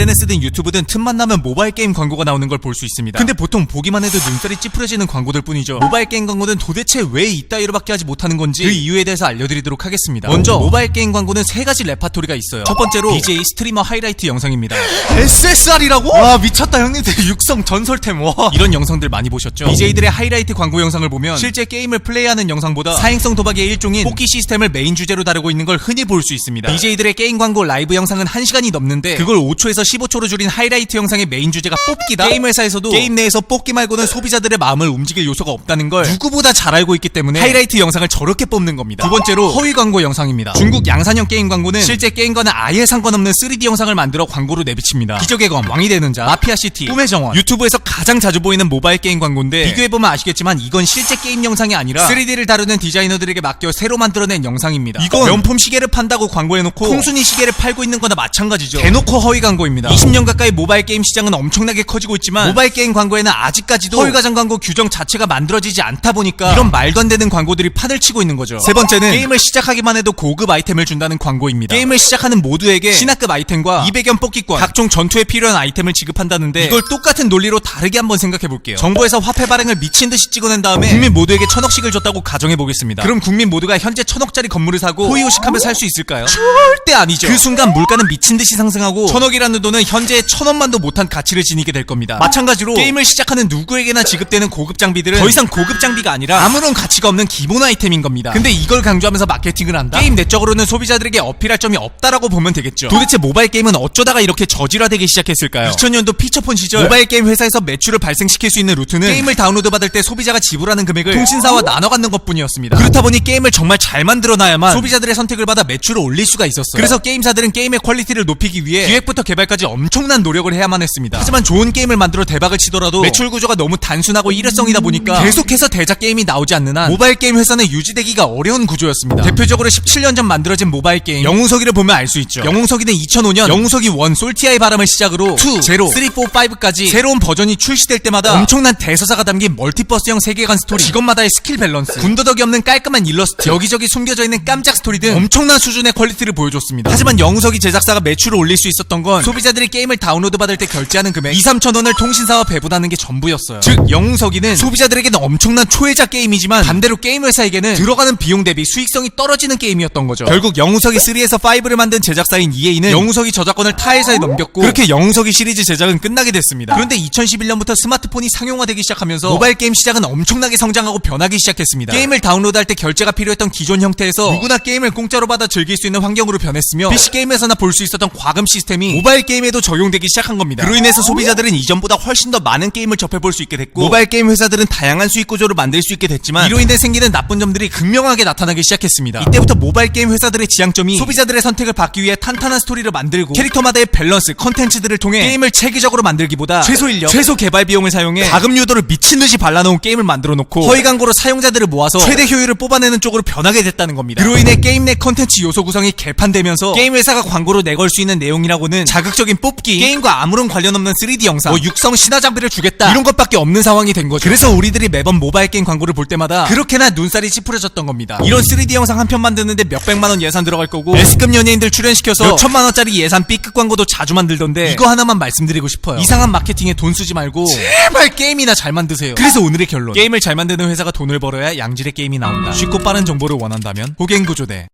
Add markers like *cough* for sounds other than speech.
SNS든 유튜브든 틈만 나면 모바일 게임 광고가 나오는 걸 볼 수 있습니다. 근데 보통 보기만 해도 눈살이 찌푸려지는 광고들 뿐이죠. 모바일 게임 광고는 도대체 왜 이따위로밖에 하지 못하는 건지 그 이유에 대해서 알려드리도록 하겠습니다. 먼저 모바일 게임 광고는 세 가지 레파토리가 있어요. 첫 번째로 BJ 스트리머 하이라이트 영상입니다. *gasps* SSR이라고? 와 미쳤다 형님들 *laughs* 육성 전설템 와 이런 영상들 많이 보셨죠? BJ들의 하이라이트 광고 영상을 보면 실제 게임을 플레이하는 영상보다 사행성 도박의 일종인 뽑기 시스템을 메인 주제로 다루고 있는 걸 흔히 볼 수 있습니다. BJ들의 게임 광고 라이브 영상은 1시간이 넘는데 그걸 5초에서 15초로 줄인 하이라이트 영상의 메인 주제가 뽑기다. 게임 회사에서도 게임 내에서 뽑기 말고는 소비자들의 마음을 움직일 요소가 없다는 걸 누구보다 잘 알고 있기 때문에 하이라이트 영상을 저렇게 뽑는 겁니다. 두 번째로 허위 광고 영상입니다. 중국 양산형 게임 광고는 실제 게임과는 아예 상관없는 3D 영상을 만들어 광고로 내비칩니다. 기적의 검, 왕이 되는 자, 마피아 시티, 꿈의 정원, 유튜브에서 가장 자주 보이는 모바일 게임 광고인데 비교해보면 아시겠지만 이건 실제 게임 영상이 아니라 3D를 다루는 디자이너들에게 맡겨 새로 만들어낸 영상입니다. 이건 명품 시계를 판다고 광고해놓고 풍순이 시계를 팔고 있는 거나 마찬가지죠. 대놓고 허위 광고입니다. 20년 가까이 모바일 게임 시장은 엄청나게 커지고 있지만 모바일 게임 광고에는 아직까지도 허위 가장 광고 규정 자체가 만들어지지 않다 보니까 이런 말도 안 되는 광고들이 판을 치고 있는 거죠. 세 번째는 게임을 시작하기만 해도 고급 아이템을 준다는 광고입니다. 게임을 시작하는 모두에게 신화급 아이템과 200연 뽑기권, 각종 전투에 필요한 아이템을 지급한다는데 이걸 똑같은 논리로 다르게 한번 생각해 볼게요. 정부에서 화폐 발행을 미친 듯이 찍어낸 다음에 국민 모두에게 천억씩을 줬다고 가정해 보겠습니다. 그럼 국민 모두가 현재 천억짜리 건물을 사고 호의호식하며 살 수 있을까요? 절대 아니죠. 그 순간 물가는 미친 듯이 상승하고 천억이라는 돈은 현재 천 원만도 못한 가치를 지니게 될 겁니다. 마찬가지로 게임을 시작하는 누구에게나 지급되는 고급 장비들은 더 이상 고급 장비가 아니라 아무런 가치가 없는 기본 아이템인 겁니다. 근데 이걸 강조하면서 마케팅을 한다? 게임 내적으로는 소비자들에게 어필할 점이 없다라고 보면 되겠죠. 도대체 모바일 게임은 어쩌다가 이렇게 저질화되기 시작했을까요? 2000년도 피처폰 시절 모바일 게임 회사에서 매출을 발생시킬 수 있는 루트는 게임을 다운로드 받을 때 소비자가 지불하는 금액을 통신사와 나눠 갖는 것뿐이었습니다. 그렇다 보니 게임을 정말 잘 만들어놔야만 소비자들의 선택을 받아 매출을 올릴 수가 있었어요. 그래서 게임사들은 게임의 퀄리티를 높이기 위해 기획부터 개발까지 엄청난 노력을 해야만 했습니다. 하지만 좋은 게임을 만들어 대박을 치더라도 매출 구조가 너무 단순하고 일회성이다 보니까 계속해서 대작 게임이 나오지 않는 한 모바일 게임 회사는 유지되기가 어려운 구조였습니다. 대표적으로 17년 전 만들어진 모바일 게임 영웅석이를 보면 알 수 있죠. 영웅석이는 2005년 영웅석이 1 솔티아의 바람을 시작으로 2, 0, 3, 4, 5까지 새로운 버전이 출시될 때마다 엄청난 대서사가 담긴 멀티버스형 세계관 스토리 직업마다의 스킬 밸런스 군더더기 없는 깔끔한 일러스트 여기저기 숨겨져 있는 깜짝 스토리 등 엄청난 수준의 퀄리티를 보여줬습니다. 하지만 영웅석이 제작사가 매출을 올릴 수 있었던 건 소비자 들이 게임을 다운로드 받을 때 결제하는 금액 2, 3천 원을 통신사와 배분하는 게 전부였어요. 즉 영웅석이는 소비자들에게는 엄청난 초회자 게임이지만 반대로 게임 회사에게는 들어가는 비용 대비 수익성이 떨어지는 게임이었던 거죠. 결국 영웅석이 3에서 5를 만든 제작사인 EA는 영웅석이 저작권을 타 회사에 넘겼고 그렇게 영웅석이 시리즈 제작은 끝나게 됐습니다. 그런데 2011년부터 스마트폰이 상용화되기 시작하면서 모바일 게임 시장은 엄청나게 성장하고 변하기 시작했습니다. 게임을 다운로드할 때 결제가 필요했던 기존 형태에서 누구나 게임을 공짜로 받아 즐길 수 있는 환경으로 변했으며 PC 게임에서나 볼 수 있었던 과금 시스템이 모바일 게임 에도 적용되기 시작한 겁니다. 그로 인해서 소비자들은 이전보다 훨씬 더 많은 게임을 접해볼 수 있게 됐고 모바일 게임 회사들은 다양한 수익 구조를 만들 수 있게 됐지만 이로 인해 생기는 나쁜 점들이 극명하게 나타나기 시작했습니다. 이때부터 모바일 게임 회사들의 지향점이 소비자들의 선택을 받기 위해 탄탄한 스토리를 만들고 캐릭터마다의 밸런스, 컨텐츠들을 통해 게임을 체계적으로 만들기보다 최소 인력, 최소 개발 비용을 사용해 자금 유도를 미친 듯이 발라놓은 게임을 만들어 놓고 허위 광고로 사용자들을 모아서 최대 효율을 뽑아내는 쪽으로 변하게 됐다는 겁니다. 그로 인해 게임 내 컨텐츠 요소 구성이 개판되면서 게임 회사가 광고로 내걸 수 있는 내용이라고는 자극 적인 뽑기, 게임과 아무런 관련 없는 3D 영상, 뭐 육성 신화 장비를 주겠다 이런 것밖에 없는 상황이 된 거죠. 그래서 우리들이 매번 모바일 게임 광고를 볼 때마다 그렇게나 눈살이 찌푸려졌던 겁니다. 이런 3D 영상 한 편 만드는데 몇백만 원 예산 들어갈 거고 S급 연예인들 출연시켜서 몇천만 원짜리 예산 B급 광고도 자주 만들던데 이거 하나만 말씀드리고 싶어요. 이상한 마케팅에 돈 쓰지 말고 제발 게임이나 잘 만드세요. 그래서 오늘의 결론. 게임을 잘 만드는 회사가 돈을 벌어야 양질의 게임이 나온다. 쉽고 빠른 정보를 원한다면 호갱구조대